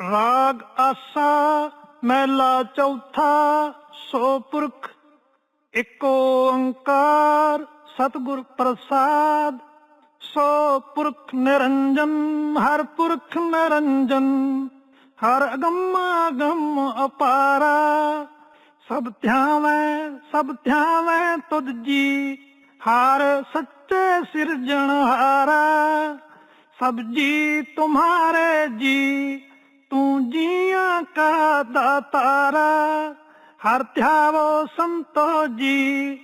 ਰਾਗ ਆਸਾ ਮਹਿਲਾ ਚੌਥਾ, ਸੋ ਪੁਰਖ ਇੱਕ ਓੰਕਾਰ, ਸਤਿਗੁਰ ਪ੍ਰਸਾਦ। ਸੋ ਪੁਰਖ ਨਿਰੰਜਨ, ਹਰ ਪੁਰਖ ਨਿਰੰਜਨ, ਹਰ ਅਗੰਮ ਅਗੰਮ ਅਪਾਰਾ। ਸਭ ਧਿਆਵੈ ਸਭ ਧਿਆਵੈ ਤੁਧ ਜੀ, ਹਰ ਸੱਚੇ ਸਿਰਜਣਹਾਰਾ। ਸਭ ਜੀ ਤੁਮਹਾਰੇ ਜੀ ਤੂੰ ਜੀਆਂ ਕਾ ਦਾਤਾਰਾ, ਹਰ ਧਿਆਵੋ ਸੰਤੋ ਜੀ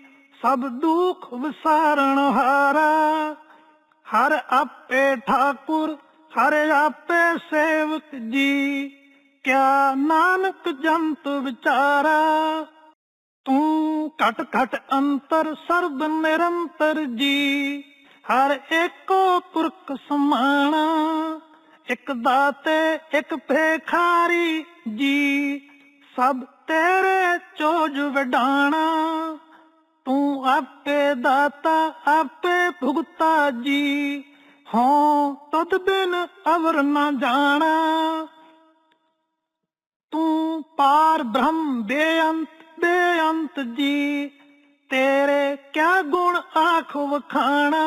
ਸਭ ਦੁੱਖ ਵਿਸਾਰਣ ਹਾਰਾ। ਹਰ ਆਪੇ ਠਾਕੁਰ, ਹਰ ਆਪੇ ਸੇਵਕ ਜੀ, ਕਿਆ ਨਾਨਕ ਜੰਤ ਵਿਚਾਰਾ। ਤੂੰ ਘਟ ਘਟ ਅੰਤਰ, ਸਰਬ ਨਿਰੰਤਰ ਜੀ, ਹਰ ਏਕੋ ਪੁਰਖ ਸਮਾਣਾ। ਇੱਕ ਦਾਤੇ, ਇੱਕ ਭੇਖਾਰੀ ਜੀ, ਸਭ ਤੇਰੇ ਚੋਜ ਵਡਾਣਾ। ਤੂੰ ਆਪੇ ਦਾਤਾ, ਆਪੇ ਭੁਗਤਾ ਜੀ ਹਾਂ ਤਦ ਬਿਨ ਅਵਰ ਨਾ ਜਾਣਾ। ਤੂੰ ਪਾਰ ਬ੍ਰਹਮ ਬੇਅੰਤ ਬੇਅੰਤ ਜੀ, ਤੇਰੇ ਕਿਆ ਗੁਣ ਆਖ ਵਖਾਣਾ।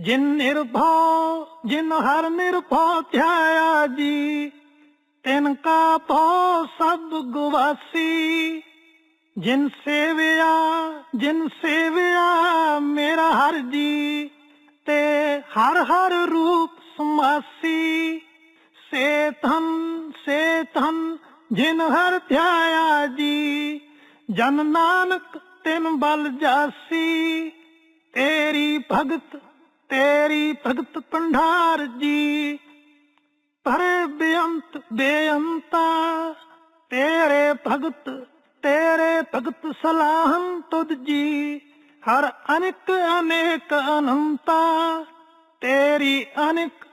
ਜਿਨ ਨਿਰਭਉ, ਜਿਨ ਹਰ ਨਿਰਭਉ ਧਿਆਇਆ ਜੀ, ਤਿਨ ਕਾ ਭਉ ਸਭ ਗਵਾਸੀ। ਜਿਨ ਸੇਵਿਆ ਜਿਨ ਸੇਵਿਆ ਮੇਰਾ ਹਰ ਜੀ, ਤੇ ਹਰ ਹਰ ਰੂਪ ਸਮਾਸੀ। ਸੇ ਧਨ ਸੇ ਧਨ ਜਿਨ ਹਰ ਧਿਆਇਆ ਜੀ, ਜਨ ਨਾਨਕ ਤਿਨ ਬਲ ਜਾਸੀ। ਤੇਰੀ ਭਗਤ ਤੇਰੀ ਭਗਤ ਪੰਡਾਰ ਜੀ ਪਰੇ ਬੇਅੰਤ ਬੇਅੰਤਾ, ਤੇਰੇ ਭਗਤ ਤੇਰੇ ਭਗਤ ਸਲਾਹੰ ਤੁਧ ਜੀ, ਹਰ ਅਨੇਕ ਅਨੇਕ ਅਨੰਤਾ, ਤੇਰੀ ਅਨੇਕ,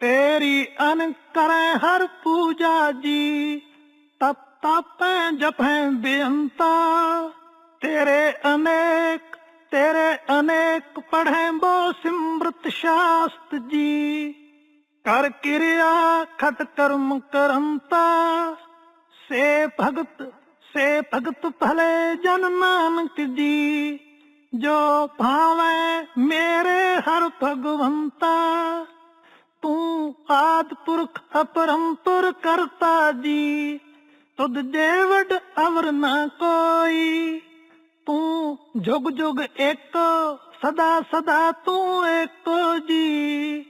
ਤੇਰੀ ਅਨ ਕਰੈ ਹਰ ਪੂਜਾ ਜੀ, ਤਪ ਤਪੈ ਜਪੈ ਬੇਅੰਤਾ, ਤੇਰੇ ਅਨੇਕ ਤੇਰੇ ਅਨੇਕ ਪੜ੍ਹੈ ਬੋ ਸਿਮਰਤ ਸ਼ਾਸਤ ਜੀ। ਕਰ ਕਿਰਿਆ ਖਟ ਕਰਮ ਕਰੰਤਾ। ਸੇ ਭਗਤ ਸੇ ਭਗਤ ਭਲੇ ਜਨ ਨਾਨਕ ਜੀ। ਜੋ ਭਾਵੈ ਮੇਰੇ ਹਰ ਭਗਵੰਤਾ। ਤੂੰ ਆਦ ਪੁਰਖ ਅਪਰੰਪਰ ਕਰਤਾ ਜੀ। ਤੁਧ ਜੇ ਅਵਰ ਨਾ ਕੋਈ। ਤੂੰ ਜੁਗ ਜੁਗ ਇੱਕ, ਸਦਾ ਸਦਾ ਤੂੰ ਇੱਕ ਜੀ।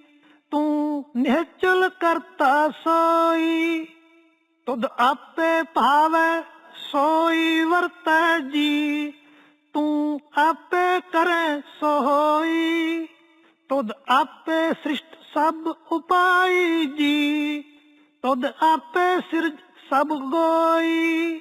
ਤੂੰ ਨਿਹਚਲ ਕਰਤਾ ਸੋਈ, ਤੁਧ ਆਪੇ ਭਾਵੈ ਸੋਈ ਵਰਤੈ ਜੀ। ਤੂੰ ਆਪੇ ਕਰੈ ਸੋਈ, ਤੁਧ ਆਪੇ ਸ੍ਰਿਸ਼ਟ ਸਭ ਉਪਾਈ ਜੀ। ਤੁਧ ਆਪੇ ਸਿਰਜ ਸਭ ਗੋਈ।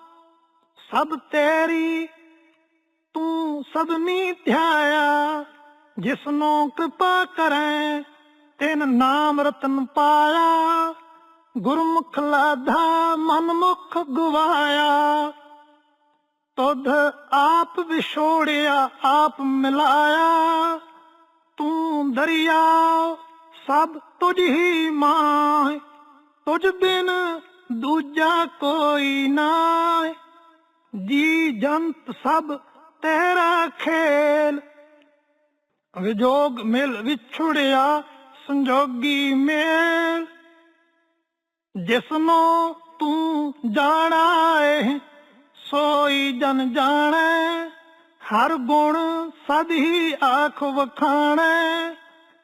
ਸਭ ਤੇਰੀ ਤੂੰ ਸਭਨੀ ਧਿਆਇਆ ਜਿਸਨੂੰ ਕਿਰਪਾ ਕਰੈ, ਤਿਨ ਨਾਮ ਰਤਨ ਪਾਇਆ, ਗੁਰਮੁਖ ਲਾਧਾ ਮਨਮੁਖ ਗਵਾਇਆ। ਤੁਧ ਆਪ ਵਿਛੋੜਿਆ, ਆਪ ਮਿਲਾਇਆ। ਤੂੰ ਦਰਿਆ, ਸਭ ਤੁਝ ਹੀ ਮਾਂ ਤੁਝ ਬਿਨ ਦੂਜਾ ਕੋਈ ਨਾ ਜੀ ਜੰਤ ਸਭ ਤੇਰਾ ਖੇਲ। ਵਿਜੋਗ ਮਿਲ ਵਿਛੜਿਆ ਸੰਜੋਗੀ ਮੇਲ। ਜਿਸਨੂੰ ਤੂੰ ਜਾਣਾ ਏ, ਸੋਈ ਜਨ ਜਾਣੈ। ਹਰ ਗੁਣ ਸਦ ਹੀ ਆਖ ਵਖਾਣੈ।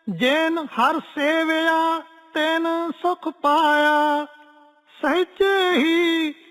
ਜੇਨ ਹਰ ਸੇਵਿਆ, ਤੈਨ ਸੁਖ ਪਾਇਆ। ਸਹਿਜੇ ਹੀ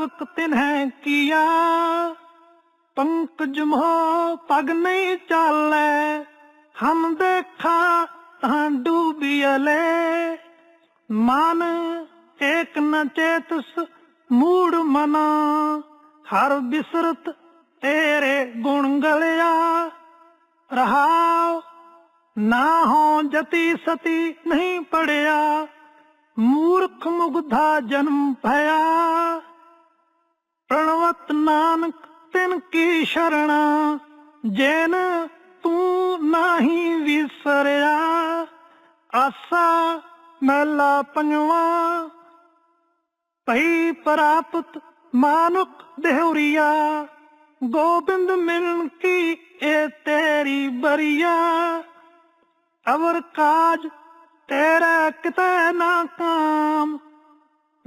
ਪਾਵਕ ਤਿਨਹਿ ਕੀਆ? ਪੰਕਜ ਮੋਹ ਪਗ ਨਹੀਂ ਚਾਲੈ। ਹਮ ਦੇਖਾ ਤਾਂ ਡੂਬੀਲੇ ਮਨ ਏਕ ਨ ਚੇਤਸ ਮੂੜ ਮਨਾ। ਹਰ ਬਿਸਰਤ ਤੇਰੇ ਗੁਣ ਗਲਿਆ। ਰਹਾਉ ਨਾ ਹੋ ਜਤੀ ਸਤੀ ਨਹੀਂ ਪੜਿਆ। ਮੂਰਖ ਮੁਗਧਾ ਜਨਮ ਭਇਆ। ਪ੍ਰਣਵਤ ਨਾਨਕ, ਤਿਨ ਕੀ ਸ਼ਰਣਾ, ਜੇਨ ਤੂੰ ਨਹੀਂ ਵਿਸਰਿਆ। ਆਸਾ ਮਹਿਲਾ ਪੰਜਵਾ, ਭਈ ਪ੍ਰਾਪਤ ਮਾਨੁਕ ਦੇਹੁਰੀਆ। ਗੋਬਿੰਦ ਮਿਲਨ ਕੀ ਇਹ ਤੇਰੀ ਬਰੀਆ। ਅਵਰ ਕਾਜ ਤੇਰਾ ਕਿਤੇ ਨਾ ਕਾਮ।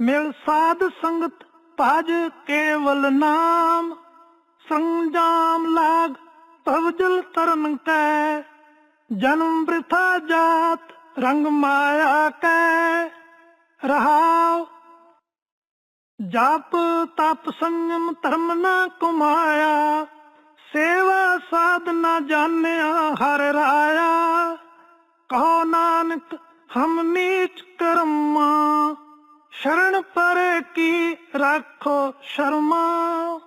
ਮਿਲ ਸਾਧ ਸੰਗਤ ਭਜ ਕੇਵਲ ਨਾਮ, ਸੰਜਾਮ ਲਾਗ ਭਵਜਲ ਤਰਨ ਕੈ। ਜਨਮ ਬ੍ਰਿਥਾ ਜਾਤ ਰੰਗ ਮਾਇਆ ਕੈ। ਰਹਾਉ, ਜਪ ਤਪ ਸੰਜਮ ਧਰਮ ਨਾ ਕੁਮਾਇਆ। ਸੇਵਾ ਸਾਧਨਾ ਜਾਣਿਆ ਹਰ ਰਾਇਆ। ਕਹੋ ਨਾਨਕ ਹਮ ਨੀਚ ਕਰਮਾ, ਸ਼ਰਨ ਪਰੇ ਕੀ Rakho Sharma.